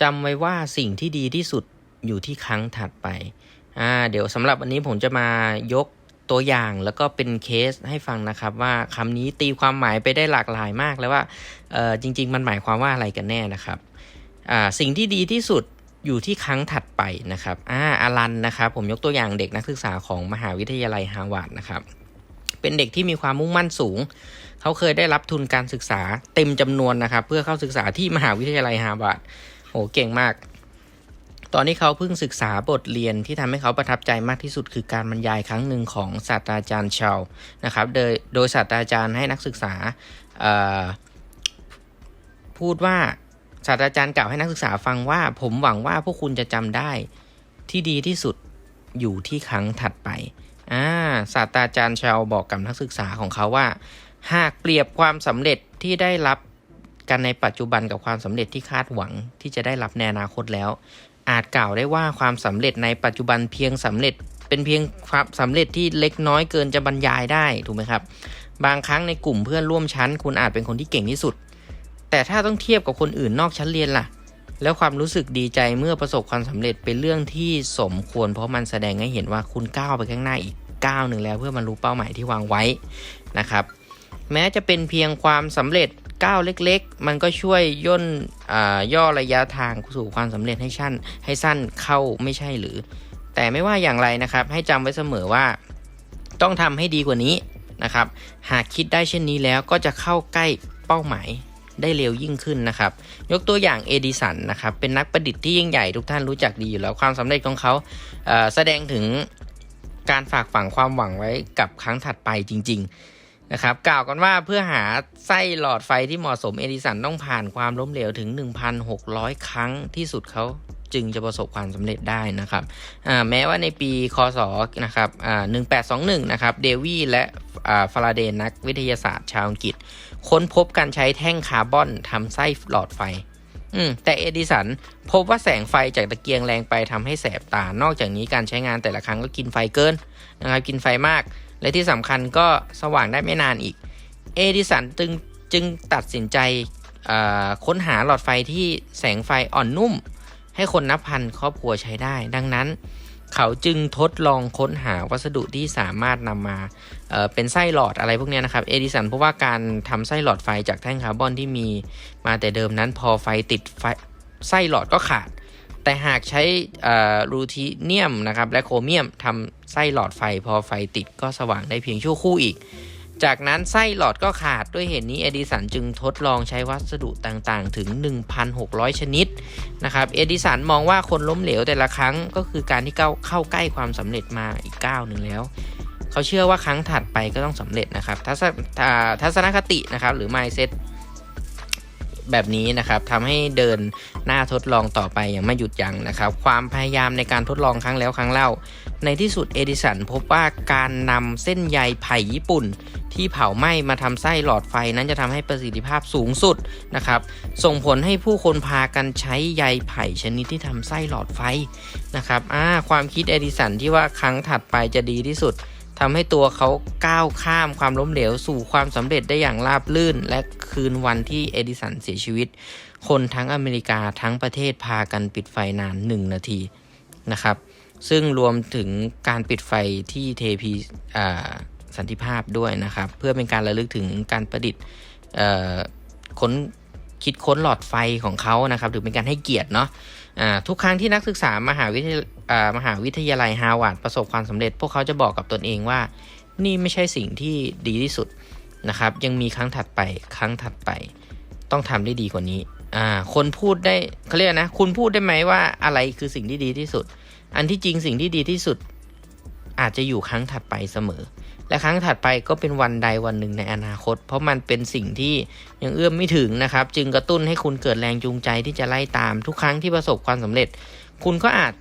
จำไว้ว่าสิ่งที่ดีที่สุดอยู่ที่ครั้งถัดไป อ่า เดี๋ยวสำหรับวันนี้ผมจะมายกตัวอย่างแล้วก็เป็นเคสให้ฟังนะครับ ว่าคำนี้ตีความหมายไปได้หลากหลายมากแล้วว่าเออจริง ๆ มันหมายความว่าอะไรกันแน่นะครับ อ่า สิ่งที่ดีที่สุดอยู่ที่ครั้งถัดไปนะครับ อ่าอารันนะครับ ผมยกตัวอย่างเด็กนักศึกษาของมหาวิทยาลัยฮาร์วาร์ดนะครับ เป็นเด็กที่มีความมุ่งมั่นสูง เขาเคยได้รับทุนการศึกษาเต็มจำนวนนะครับ เพื่อเข้าศึกษาที่มหาวิทยาลัยฮาร์วาร์ด โหเก่งมาก ตอนนี้เขาเพิ่งศึกษาบทเรียนที่ทำให้เขาประทับใจมากที่สุดคือการบรรยายครั้งหนึ่งของศาสตราจารย์ชาวนะครับ โดยโดยศาสตราจารย์ให้นักศึกษาพูดว่าศาสตราจารย์กล่าวให้นักศึกษาฟังว่า ผมหวังว่าพวกคุณจะจำได้ที่ดีที่สุดอยู่ที่ครั้งถัดไปอ่าศาสตราจารย์ชาวบอกกับนักศึกษาของเขาว่า หากเปรียบความสำเร็จที่ได้รับ กันในปัจจุบันกับความสำเร็จที่คาดหวังที่จะได้รับในอนาคตแล้ว อาจกล่าวได้ว่าความสำเร็จในปัจจุบันเพียงสำเร็จ เป็นเพียงความสำเร็จที่เล็กน้อยเกินจะบรรยายได้ถูกไหมครับ บางครั้งในกลุ่มเพื่อนร่วมชั้น คุณอาจเป็นคนที่เก่งที่สุด แต่ถ้าต้องเทียบกับคนอื่นนอกชั้นเรียนล่ะ แล้วความรู้สึกดีใจเมื่อประสบความสำเร็จเป็นเรื่องที่สมควร เพราะมันแสดงให้เห็นว่าคุณก้าวไปข้างหน้าอีกก้าวหนึ่งแล้วเพื่อบรรลุเป้าหมายที่วางไว้นะครับ แม้จะเป็นเพียงความสำเร็จ ก้าวเล็กๆ มันก็ช่วยย่นย่อระยะทางสู่ความสำเร็จให้สั้นให้สั้นเข้าไม่ใช่หรือ แต่ไม่ว่าอย่างไรนะครับ ให้จำไว้เสมอว่า ต้องทำให้ดีกว่านี้นะครับ หากคิดได้เช่นนี้แล้วก็จะเข้าใกล้เป้าหมายได้เร็วยิ่งขึ้นนะครับ ยกตัวอย่างเอดิสันนะครับ เป็นนักประดิษฐ์ที่ยิ่งใหญ่ทุกท่านรู้จักดีอยู่แล้วความสำเร็จของเขาเแสดงถึงการฝากฝังความหวังไว้กับครั้งถัดไปจริง ๆ นะครับกล่าวกันว่าเพื่อหาไส้หลอดไฟที่เหมาะสมเอดิสันต้องผ่านความล้มเหลวถึง 1,600 ครั้งที่สุดเขาจึงจะประสบความสำเร็จได้นะครับแม้ว่าในปีคศนะครับ1821 นะครับเดวีและฟาราเดนนักวิทยาศาสตร์ชาวอังกฤษ ค้นพบการใช้แท่งคาร์บอนทำไส้หลอดไฟ อืมแต่เอดิสันพบว่าแสงไฟจากตะเกียงแรงไปทำให้แสบตา นอกจากนี้การใช้งานแต่ละครั้งก็กินไฟเกินนะครับกินไฟมาก และที่สำคัญก็สว่างได้ไม่นานอีก เอดิสันจึงจึงตัดสินใจค้นหาหลอดไฟที่แสงไฟอ่อนนุ่ม ให้คนนับพันครอบครัวใช้ได้ ดังนั้น เขาจึงทดลองค้นหาวัสดุที่สามารถนำมาเเป็นไส้หลอดอะไรพวกนี้นะครับ เอดิสันพบว่าการทำไส้หลอดไฟจากแท่งคาร์บอนที่มีมาแต่เดิมนั้นพอไฟติดไฟไส้หลอดก็ขาด แต่หากใช้รูทีเนียมนะครับและโครเมียมทำไส้หลอดไฟ พอไฟติดก็สว่างได้เพียงชั่วคู่อีก จากนั้นไส้หลอดก็ขาดด้วยเหตุนี้เอดิสันจึงทดลองใช้วัสดุต่างๆ ถึง 1,600 ชนิดนะครับเอดิสันมองว่าคนล้มเหลวแต่ละครั้งก็คือการที่เข้าเข้าใกล้ความสำเร็จมาอีกก้าวหนึ่งแล้ว เขาเชื่อว่าครั้งถัดไปก็ต้องสำเร็จนะครับทัศทัศนคตินะครับหรือ mindset แบบนี้นะครับทำให้เดินหน้าทดลองต่อไปอย่างไม่หยุดยั้งนะครับ ความพยายามในการทดลองครั้งแล้วครั้งเล่า ในที่สุดเอดิสันพบว่าการนำเส้นใยไผ่ญี่ปุ่น ที่เผาไหม้มาทำไส้หลอดไฟนั้นจะทำให้ประสิทธิภาพสูงสุดนะครับ ส่งผลให้ผู้คนพากันใช้ใยไผ่ชนิดที่ทำไส้หลอดไฟนะครับความคิดเอดิสันที่ว่าครั้งถัดไปจะดีที่สุด ทำให้ตัวเขาก้าวข้ามความล้มเหลวสู่ความสำเร็จได้อย่างราบลื่น และคืนวันที่เอดิสันเสียชีวิต คนทั้งอเมริกาทั้งประเทศพากันปิดไฟนาน 1 นาทีนะครับ ซึ่งรวมถึงการปิดไฟที่เทพีสันติภาพด้วยนะครับ เพื่อเป็นการระลึกถึงการประดิษฐ์ค้นคิดค้นหลอดไฟของเขานะครับถือเป็นการให้เกียรติเนาะทุกครั้งที่นักศึกษามหาวิทยา มหาวิทยาลัยฮาวาดประสบความสำเร็จ พวกเขาจะบอกกับตนเองว่า นี่ไม่ใช่สิ่งที่ดีที่สุดนะครับ ยังมีครั้งถัดไปครั้งถัดไป ต้องทำได้ดีกว่านี้อ่าคนพูดได้เขาเรียกนะ คุณพูดได้ไหมว่าอะไรคือสิ่งที่ดีที่สุด อันที่จริงสิ่งที่ดีที่สุด อาจจะอยู่ครั้งถัดไปเสมอ และครั้งถัดไปก็เป็นวันใดวันหนึ่งในอนาคต เพราะมันเป็นสิ่งที่ยังเอื้อมไม่ถึงนะครับ จึงกระตุ้นให้คุณเกิดแรงจูงใจที่จะไล่ตามทุกครั้งที่ประสบความสำเร็จ คุณก็อาจ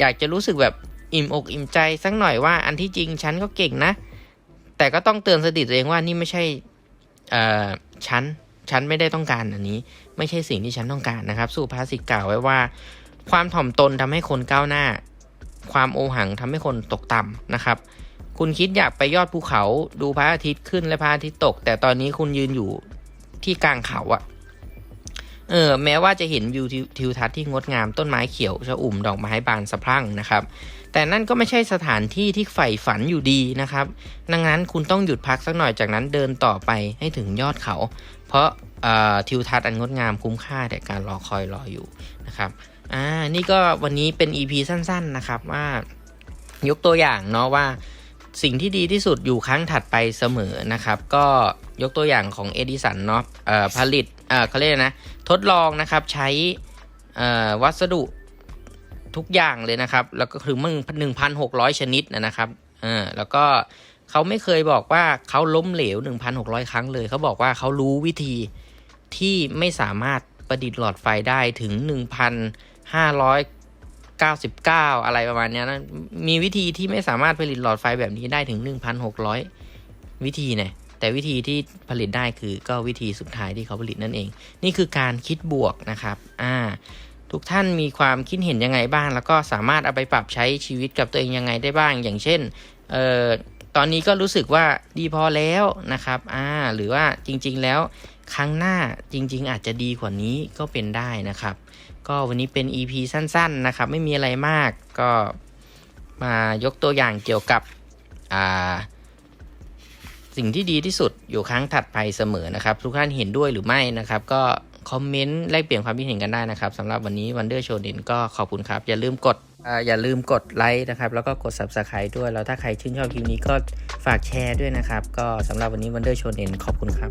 อยากจะรู้สึกแบบอิ่มอกอิ่มใจสักหน่อยว่าอันที่จริงฉันก็เก่งนะ แต่ก็ต้องเตือนสติตัวเองว่านี่ไม่ใช่เอ่อฉันฉันไม่ได้ต้องการอันนี้ ไม่ใช่สิ่งที่ฉันต้องการนะครับ สุภาษิตกล่าวไว้ว่า ความถ่อมตนทำให้คนก้าวหน้า ความโอหังทำให้คนตกต่ำนะครับ คุณคิดอยากไปยอดภูเขาดูพระอาทิตย์ขึ้นและพระอาทิตย์ตก แต่ตอนนี้คุณยืนอยู่ที่กลางเขาอะ เออแม้ว่าจะเห็นวิวทิวทัศน์ที่งดงามต้นไม้เขียวชอุ่มดอกไม้บานสะพรั่งนะครับ แต่นั่นก็ไม่ใช่สถานที่ที่ใฝ่ฝันอยู่ดีนะครับ ดังนั้นคุณต้องหยุดพักสักหน่อยจากนั้นเดินต่อไปให้ถึงยอดเขา เพราะออทิวทัศน์อันงดงามคุ้มค่าแต่การรอคอยรออยู่นะครับอ่านี่ก็วันนี้เป็น EP สั้นๆนะครับว่ายกตัวอย่างเนาะว่า สิ่งที่ดีที่สุดอยู่ครั้งถัดไปเสมอนะครับ ก็ยกตัวอย่างของเอดิสันเนาะเอ่อผลิตเขาเรียกนะ ทดลองนะครับใช้วัสดุทุกอย่างเลยนะครับ แล้วก็คือมึงหนึ่งพันหกร้อยชนิดนะครับแล้วก็เขาไม่เคยบอกว่าเขาล้มเหลว 1,600 ครั้งเลย เขาบอกว่าเขารู้วิธีที่ไม่สามารถประดิษฐ์หลอดไฟได้ถึง 99 อะไรประมาณนี้นะ มีวิธีที่ไม่สามารถผลิตหลอดไฟแบบนี้ได้ถึง 1,600 วิธีเนี่ยแต่วิธีที่ผลิตได้คือก็วิธีสุดท้ายที่เขาผลิตนั่นเอง นี่คือการคิดบวกนะครับ อ่า ทุกท่านมีความคิดเห็นยังไงบ้าง แล้วก็สามารถเอาไปปรับใช้ชีวิตกับตัวเองยังไงได้บ้าง อย่างเช่น เอ่อ ตอนนี้ก็รู้สึกว่าดีพอแล้วนะครับ อ่า หรือว่าจริง ๆ แล้วครั้งหน้าจริง ๆ อาจจะดีกว่านี้ก็เป็นได้นะครับ ก็วันนี้เป็น EP สั้น ๆ นะครับ ไม่มีอะไรมากก็มายกตัวอย่างเกี่ยวกับสิ่งที่ดีที่สุดอยู่ครั้งถัดไปเสมอนะครับ ทุกท่านเห็นด้วยหรือไม่นะครับ ก็คอมเมนต์แลกเปลี่ยนความคิดเห็นกันได้นะครับสำหรับวันนี้วันเดอร์โชว์เดนก็ขอบคุณครับ อย่าลืมกดออย่าลืมกดไลค์นะครับ แล้วก็กด Subscribe ด้วย แล้วถ้าใครชื่นชอบคลิปนี้ก็ฝากแชร์ด้วยนะครับ ก็สำหรับวันนี้วันเดอร์โชว์เดนขอบคุณครับ